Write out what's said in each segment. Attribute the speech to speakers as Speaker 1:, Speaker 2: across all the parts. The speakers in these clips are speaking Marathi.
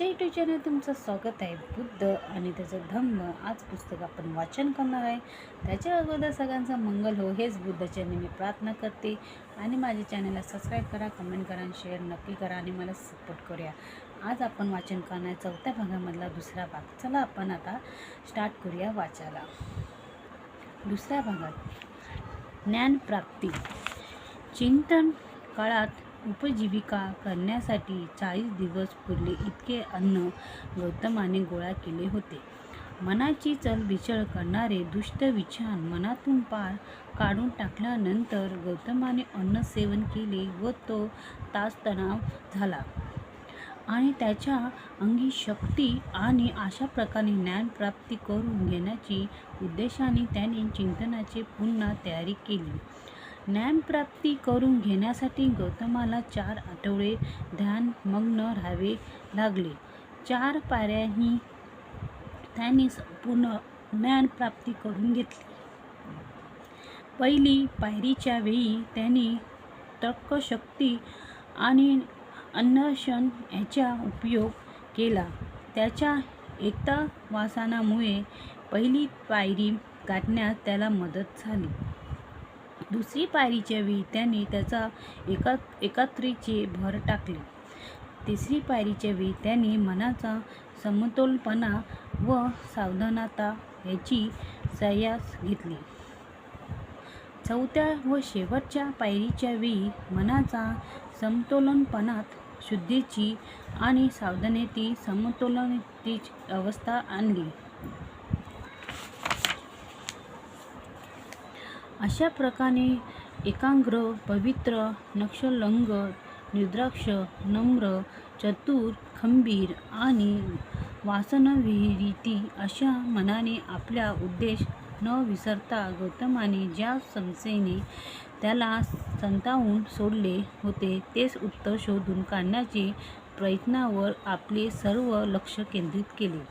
Speaker 1: माझ्या यूट्यूब चॅनल तुमचं स्वागत आहे. बुद्ध आणि त्याचं धम्म. आज पुस्तक आपण वाचन करणार आहे. त्याच्या अगोदर सगळ्यांचं मंगल हो हेच बुद्धाच्या मी प्रार्थना करते. आणि माझ्या चॅनलला सबस्क्राईब करा कमेंट करा आणि शेअर नक्की करा आणि मला सपोर्ट करूया. आज आपण वाचन करणार चौथ्या भागामधला दुसरा भाग. चला आपण आता स्टार्ट करूया वाचायला. दुसऱ्या भागात ज्ञानप्राप्ती. चिंतन काळात उपजीविका करण्यासाठी चाळीस दिवस पुरले इतके अन्न गौतमाने गोळा केले होते. मनाची चलबिचळ करणारे दुष्ट विचार मनातून पार काढून टाकल्यानंतर गौतमाने अन्न सेवन केले व तो तासतणाव झाला. आणि त्याच्या अंगी शक्ती आणि अशा प्रकारे ज्ञानप्राप्ती करून घेण्याची उद्देशाने त्याने चिंतनाची पुन्हा तयारी केली. ज्ञानप्राप्ती करून घेण्यासाठी गौतमाला चार आठवडे ध्यानमग्न राहावे लागले. चार पाऱ्यांनी त्याने संपूर्ण ज्ञानप्राप्ती करून घेतली. पहिली पायरीच्या वेळी त्याने तर्कशक्ती आणि अन्वेषण याचा उपयोग केला. त्याच्या एकता वासनामुळे पहिली पायरी गाठण्यास त्याला मदत झाली. दुसरी पायरीच्या वेळी त्याने त्याचा एका एकत्रीचे भर टाकले. तिसरी पायरीच्या वेळी त्याने मनाचा समतोलपणा व सावधानता याची सयास घेतली. चौथ्या व शेवटच्या पायरीच्या वेळी मनाचा समतोलनपणात शुद्धीची आणि सावधानतेची समतोलनाची अवस्था आणली. अशा प्रकारे एकाग्र पवित्र नक्षलंग निद्राक्ष नम्र चतुर खंबीर आणि वासनविहिरीती अशा मनाने आपला उद्देश न विसरता गौतमाने ज्या संस्थेने त्याला संतावून सोडले होते तेच उत्तर शोधून काढण्याचे प्रयत्नावर आपले सर्व लक्ष केंद्रित केले.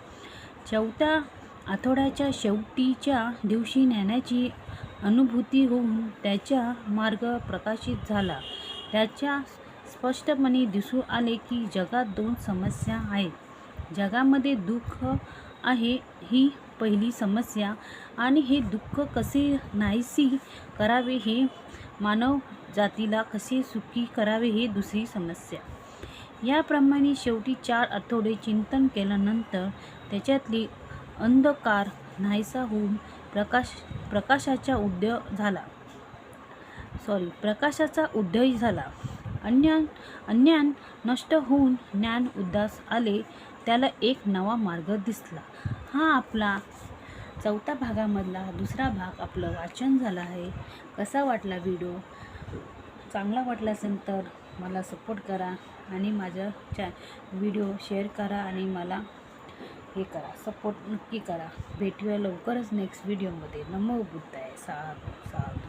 Speaker 1: चौथ्या आठवड्याच्या शेवटीच्या दिवशी ज्ञानाची अनुभूती होऊन त्याच्या मार्ग प्रकाशित झाला. त्याच्या स्पष्टपणे दिसू आले की जगात दोन समस्या आहेत. जगामध्ये दुःख आहे ही पहिली समस्या आणि हे दुःख कसे नाहीसी करावे हे मानव जातीला कसे सुखी करावे हे दुसरी समस्या. याप्रमाणे शेवटी चार आठवडे चिंतन केल्यानंतर त्याच्यातली अंधकार नाहीसा होऊन प्रकाश प्रकाशाचा उदय झाला. सॉरी प्रकाशाचा उदय झाला. अन्यान अन्यान नष्ट होऊन ज्ञान उदास आले त्याला एक नवा मार्ग दिसला. हा आपला चौथ्या भागामधला दुसरा भाग आपलं वाचन झालं आहे. कसा वाटला व्हिडिओ चांगला वाटला असेल तर मला सपोर्ट करा आणि माझ्या चॅ व्हिडिओ शेअर करा आणि मला हे करा. सपोर्ट नक्की करा. भेटूया लवकरच नेक्स्ट व्हिडिओमध्ये नमो बुद्धाय. साधू साधू.